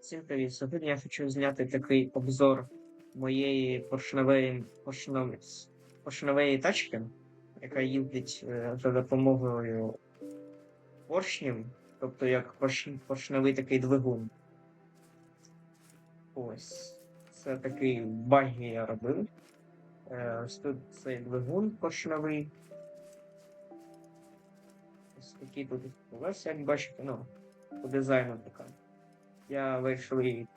Всім привіт! Сьогодні я хочу зняти такий обзор моєї поршневої, поршнов... поршневої тачки, яка їздить е, за допомогою поршнів, тобто як порш... поршневий такий двигун. Ось. Це такий багі я робив. Е, Ось тут цей двигун поршневий. Ось такі тут колеса, як бачите, ну, по дизайну така. Я вирішив її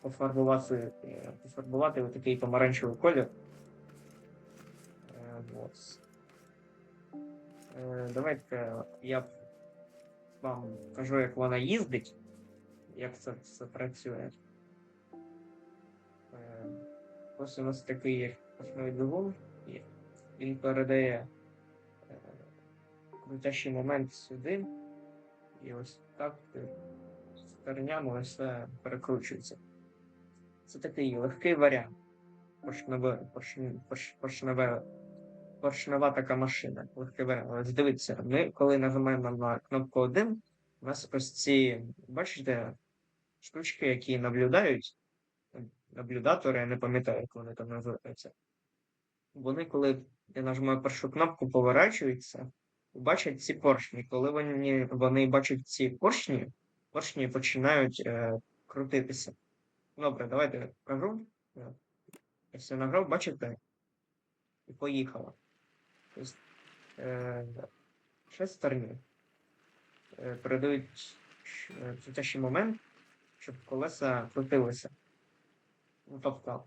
пофарбувати, е, пофарбувати в такий помаранчевий колір. Е. Е, Давайте я вам покажу, як вона їздить, як це все працює. Ось у нас такий основний двигун, і він передає крутящий момент сюди. І ось так стернями все перекручується. Це такий легкий варіант. Поршневе, поршн- порш- поршневе, поршнева така машина. Легкий варіант. Ось дивіться, ми коли нажимаємо на кнопку 1, у нас ось ці, бачите, штучки, які наблюдають, наблюдатори, я не пам'ятаю, як вони там називаються. Вони, коли я нажимаю першу кнопку, поворачуються бачать ці поршні. Коли вони, вони бачать ці поршні, поршні починають е, крутитися. Добре, давайте я покажу. Е, Я все награв, бачите? І поїхало. Тобто, е, шестерні е, передають е, крутящий момент, щоб колеса крутилися. Ну, тобто,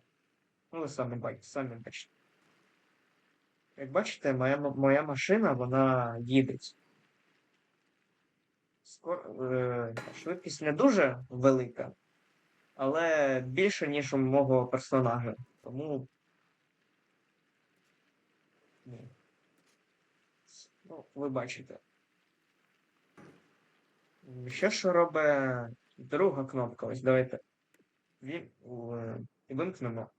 ну ви самі бачите, самі бачите. Як бачите, моя, моя машина, вона їдеть. Е, Швидкість не дуже велика, але більше, ніж у мого персонажа. Тому. Ні. Ну, ви бачите. Що робить друга кнопка? Ось давайте. Е, Вимкнемо.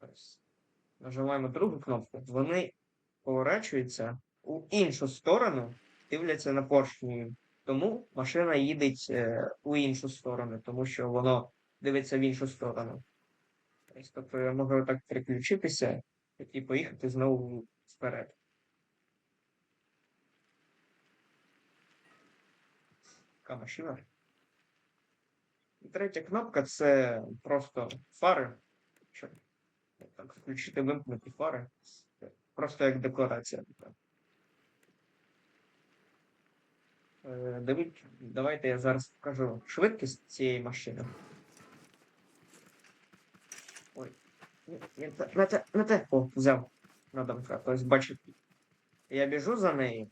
Ось. Нажимаємо другу кнопку. Вони поворачуються у іншу сторону, дивляться на поршні. Тому машина їде е, у іншу сторону, тому що воно дивиться в іншу сторону. Тобто я можу так переключитися і поїхати знову вперед. Така машина. Третя кнопка це просто фари. Щоб так, включити вимкнути фари. Просто як декорація. така. Е, Дивіть, давайте я зараз покажу швидкість цієї машини. Ой. ні, ні, те- Не те. О, взяв на домка. Тобто, бачите, я біжу за нею,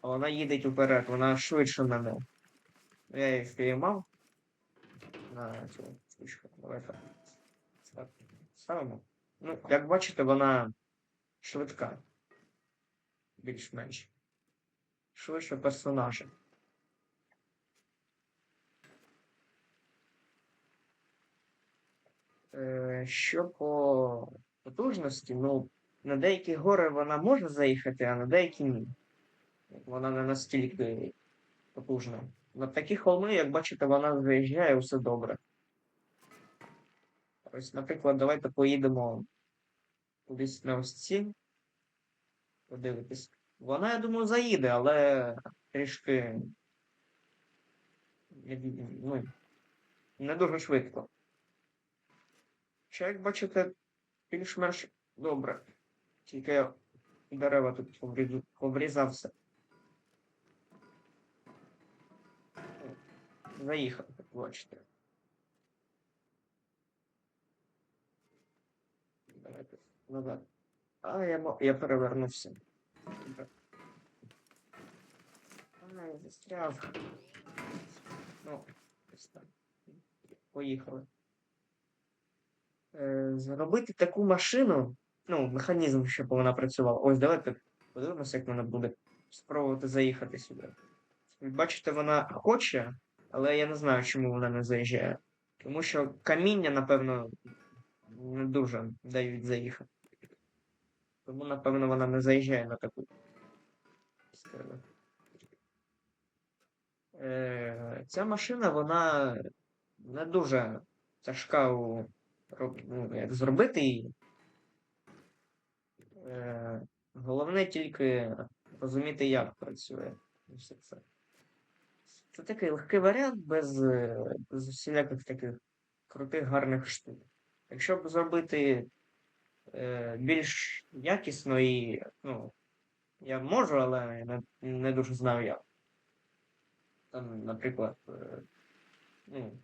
а вона їде уперед, вона швидше на мене. Я її впіймав на цю штучку. Давайте. Так, ставимо. Ну, як бачите, вона швидка. Більш-менш. Швидше персонажа. Що по потужності, ну, на деякі гори вона може заїхати, а на деякі ні. Вона не настільки потужна. На такі холми, як бачите, вона заїжджає все добре. Ось, наприклад, давайте поїдемо кудись на ось ці. Подивитись. Вона, я думаю, заїде, але трішки ну, не дуже швидко. Ще, як бачите, більш-менш добре. Тільки я дерева тут поврізався. Заїхав, як бачите. Давайте назад. А, я, я перевернувся. А, застряв. Ну, ось так. Поїхали. Е, зробити таку машину, ну, механізм, щоб вона працювала. Ось давайте подивимося, як вона буде спробувати заїхати сюди. Бачите, вона хоче, але я не знаю, чому вона не заїжджає. Тому що каміння, напевно, не дуже дають заїхати. Тому, напевно, вона не заїжджає на таку. стрілу. Е, ця машина, вона не дуже тяжка у ну, як зробити її. Е, головне тільки розуміти, як працює все це. Це такий легкий варіант без, без усіляких таких крутих гарних штук. Якщо б зробити е, більш якісно і, ну, я можу, але не, не дуже знаю як. Там, наприклад, е, ну,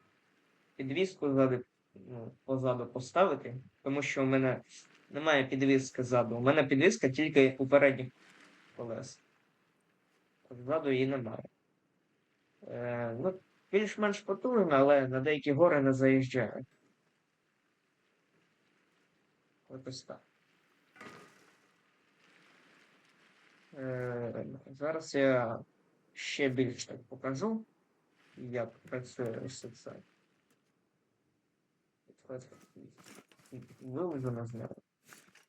підвіску ззаду, ну, позаду поставити, тому що у мене немає підвіски ззаду. У мене підвіска тільки у передніх колес. Ззаду її немає. Е, ну, більш-менш потужно, але на деякі гори не заїжджає. Ось так. Е, зараз я ще більш так покажу, як працює все це. Вилежено з нього.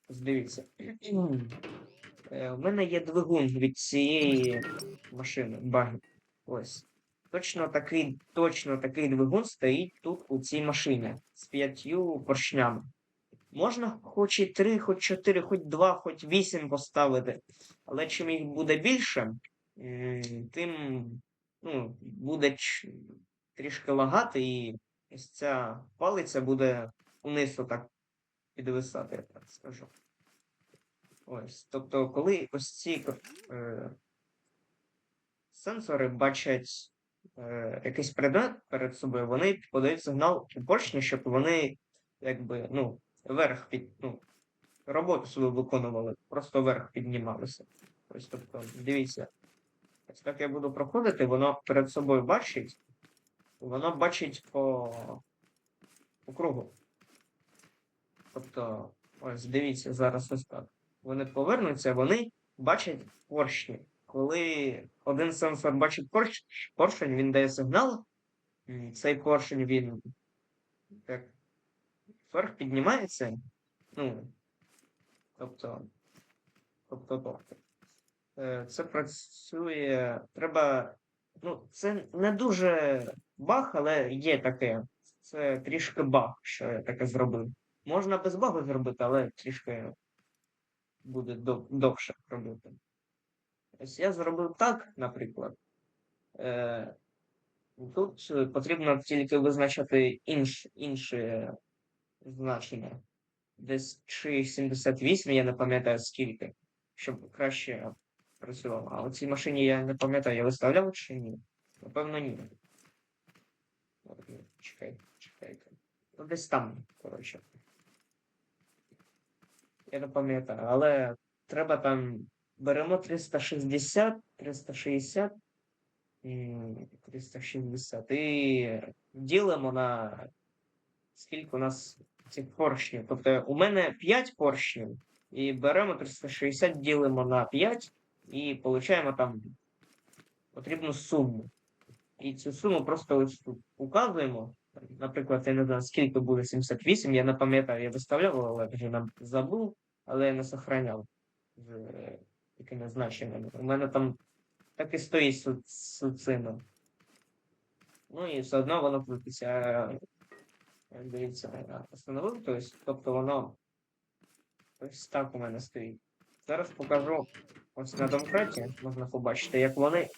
Ось Дивіться. Е, У мене є двигун від цієї машини, баги. Ось. Точно такий, точно такий двигун стоїть тут у цій машині з п'ятью поршнями. Можна хоч і три, хоч чотири, хоч два, хоч вісім поставити. Але чим їх буде більше, тим ну, буде трішки лагати, і ось ця палиця буде униз отак підвисати, я так скажу. Ось. Тобто, коли ось ці е, сенсори бачать е, якийсь предмет перед собою, вони подають сигнал у поршні, щоб вони якби, ну, вверх під, ну, роботу свою виконували, просто вверх піднімалися. Ось, тобто, дивіться, ось так я буду проходити, воно перед собою бачить, воно бачить по, по кругу. Тобто, ось дивіться, зараз ось так. Вони повернуться, вони бачать поршні. Коли один сенсор бачить порш, поршень, він дає сигнал. Цей поршень він так вверх піднімається. Ну, тобто, тобто, тобто. Це працює. Треба. Ну, це не дуже баг, але є таке. Це трішки баг, що я таке зробив. Можна без багу зробити, але трішки буде довше робити. Ось я зробив так, наприклад. Е, тут потрібно тільки визначати інш, інше значення. Десь чи 78, я не пам'ятаю скільки, щоб краще працювало. А у цій машині я не пам'ятаю, я виставляв чи ні? Напевно, ні. Ні, Чекайте, чекайте. Ну, десь там, коротше. Я не пам'ятаю, але треба там. Беремо 360, 360, 360 і ділимо на скільки у нас цих поршнів. Тобто у мене 5 поршнів, і беремо 360, ділимо на 5 і получаємо там потрібну суму. І цю суму просто ось тут указуємо. Наприклад, я не знаю, скільки буде 78, я не пам'ятаю, я виставляв, але вже нам забув, але я не сохраняв з е, такими. У мене там так і стоїть су- суцина. Ну і все одно воно крутиться. Як дивіться, встановив, то тобто воно ось так у мене стоїть. Зараз покажу ось на домкраті, можна побачити, як вони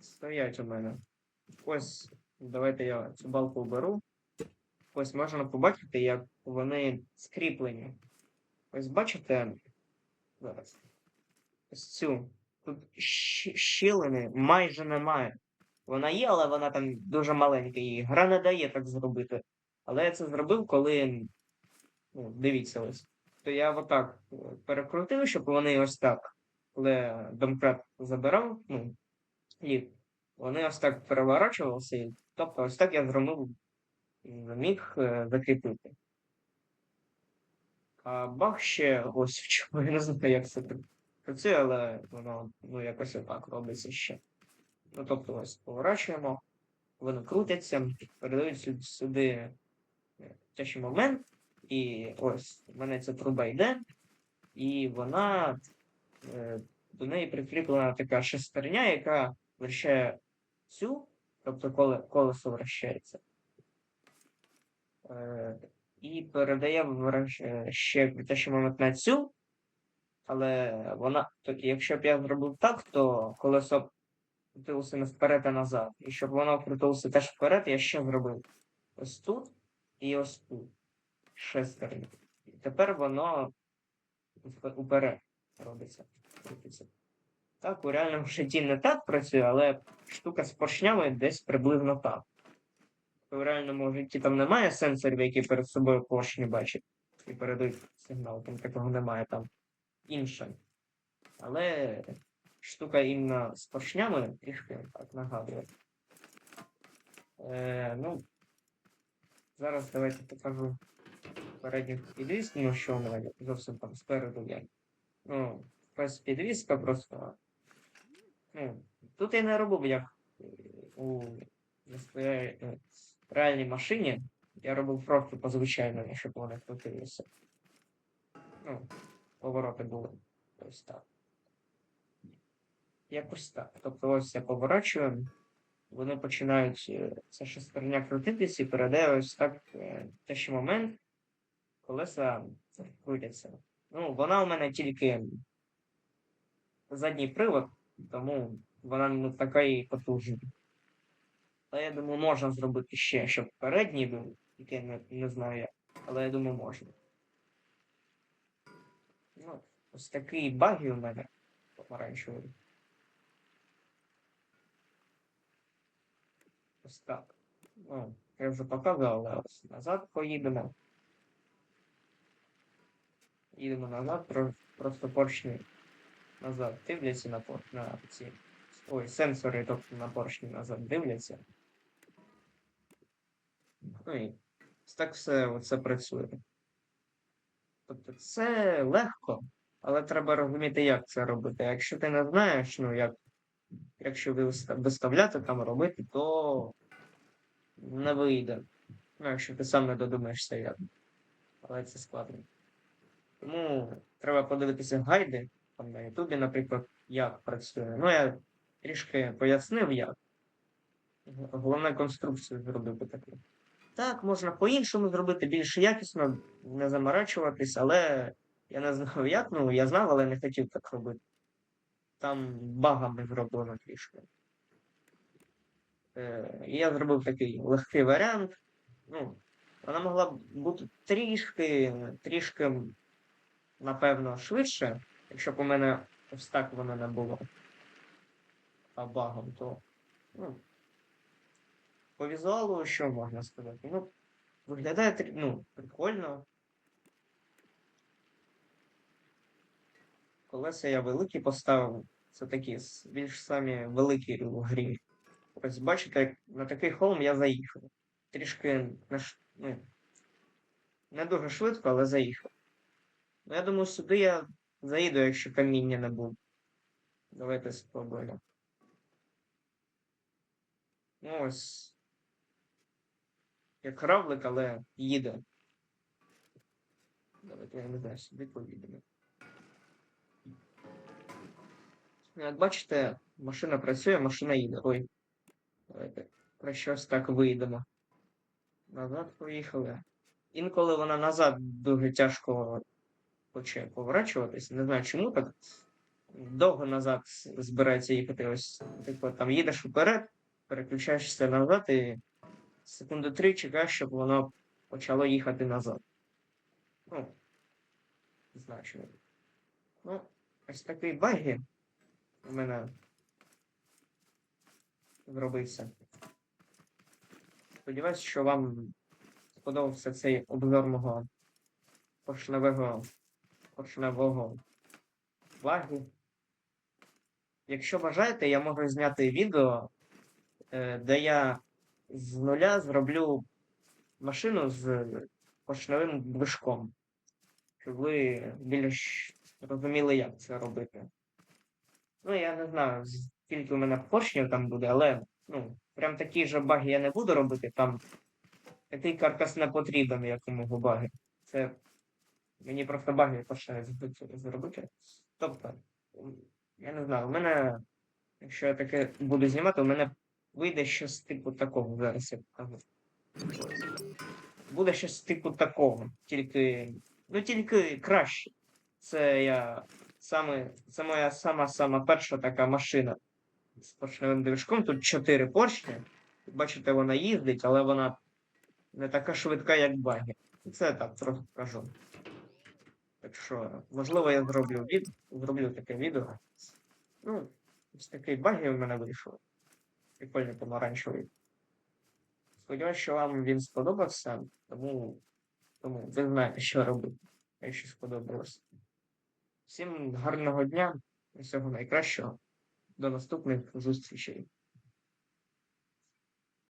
стоять у мене. Ось, давайте я цю балку беру. Ось можна побачити, як вони скріплені. Ось бачите, зараз. Ось цю. Тут щілини майже немає. Вона є, але вона там дуже маленька. І гра не дає так зробити. Але я це зробив, коли. Ну, дивіться ось. То я отак е, перекрутив, щоб вони ось так, я домкрат забирав, ну, і вони ось так переворачувалися. І, тобто ось так я зробив, зміг е, закріпити. А баг ще ось в чому, я не знаю, як це працює, але воно ну, якось отак робиться ще. Ну, тобто ось поворачуємо, вони крутяться, передають сю- сюди е, тяжкий момент, і ось у мене ця труба йде, і вона е, до неї прикріплена така шестерня, яка вращає цю тобто коле, колесо вращається. Е, і передає е, ще крутящий момент на цю, але вона, то, якщо б я зробив так, то колесо крутилося не вперед і назад. І щоб воно крутилося теж вперед, я ще зробив ось тут і ось тут. Шестерні. І тепер воно уперед робиться. крутиться. Так, у реальному житті не так працює, але штука з поршнями десь приблизно так. У реальному житті там немає сенсорів, які перед собою поршні бачать і передають сигнал, там такого немає там інше. Але штука іменно з поршнями трішки так нагадує. Е, ну, зараз давайте покажу передню підвіску, ну що у мене зовсім там спереду є. Ну, без підвіска просто. Ну, тут я не робив як у е, реальній машині. Я робив просто по звичайному, щоб вони крутилися. Ну, повороти були. Ось так. Якось так. Тобто ось я поворачую, вони починають е, ця шестерня крутитися і передає ось так е, те, що момент колеса крутяться. Ну, вона у мене тільки задній привод, тому вона не така і потужна. Але я думаю, можна зробити ще, щоб передній був, який не, не знаю як, але я думаю, можна. Ну, ось такий баги у мене помаранчевий. Ось так. Ну, я вже показував, але ось назад поїдемо. Їдемо назад, просто поршні назад дивляться на пор на ці. Ой, сенсори, тобто на поршні назад дивляться. Ну і так все оце працює. Тобто це легко, але треба розуміти, як це робити. Якщо ти не знаєш, ну як, якщо виставляти там робити, то не вийде. Ну, якщо ти сам не додумаєшся як. Але це складно. Тому треба подивитися гайди там на Ютубі, наприклад, як працює. Ну, я трішки пояснив, як. Головне конструкцію зробити таку. Так, можна по-іншому зробити, більш якісно, не заморачуватись, але я не знав як, ну я знав, але не хотів так робити. Там багами зроблено трішки. Е, я зробив такий легкий варіант. Ну, вона могла б бути трішки, трішки, напевно, швидше, якщо б у мене ось так воно не було. Багом, то. Ну, по візуалу, що можна сказати? Ну, виглядає ну, прикольно. Колеса я великі поставив. Це такі більш самі великі в грі. Ось бачите, як на такий холм я заїхав. Трішки не, ш- ну, не дуже швидко, але заїхав. Ну, я думаю, сюди я заїду, якщо каміння не буде. Давайте спробуємо. Ну ось. Як равлик, але їде. Давайте я не знаю, сюди. Ну, Як бачите, машина працює, машина їде. Ой. Давайте про щось так вийдемо. Назад поїхали. Інколи вона назад дуже тяжко хоче поворачуватись. Не знаю чому так. Довго назад збирається їхати. Ось, типу, там їдеш вперед, переключаєшся назад і секунди три чекаєш, щоб воно почало їхати назад. Ну, не. Ну, ось такий баги у мене зробився. Сподіваюсь, що вам сподобався цей обзор мого поршневого поршневого багу. Якщо бажаєте, я можу зняти відео, е, де я з нуля зроблю машину з поршневим движком. Щоб ви більш розуміли, як це робити. Ну, я не знаю, скільки у мене поршнів там буде, але ну, прям такі ж баги я не буду робити. Там такий каркас не потрібен, як у мого баги. Це мені просто баги почне зробити. Тобто, я не знаю, у мене, якщо я таке буду знімати, у мене вийде щось типу такого. Зараз я покажу. Буде щось типу такого. Тільки. Ну тільки краще. Це я саме. Це моя сама сама перша така машина з поршневим движком. Тут чотири поршні. Бачите, вона їздить, але вона не така швидка, як баги. Це так трохи кажу. Так що, можливо, я зроблю від... зроблю таке відео. Ну, ось такий баги в мене вийшов. Прикольний помаранчевий. Сподіваюсь, що вам він сподобався, тому, тому ви знаєте, що робити, якщо сподобалось. Всім гарного дня, всього найкращого. До наступних зустрічей.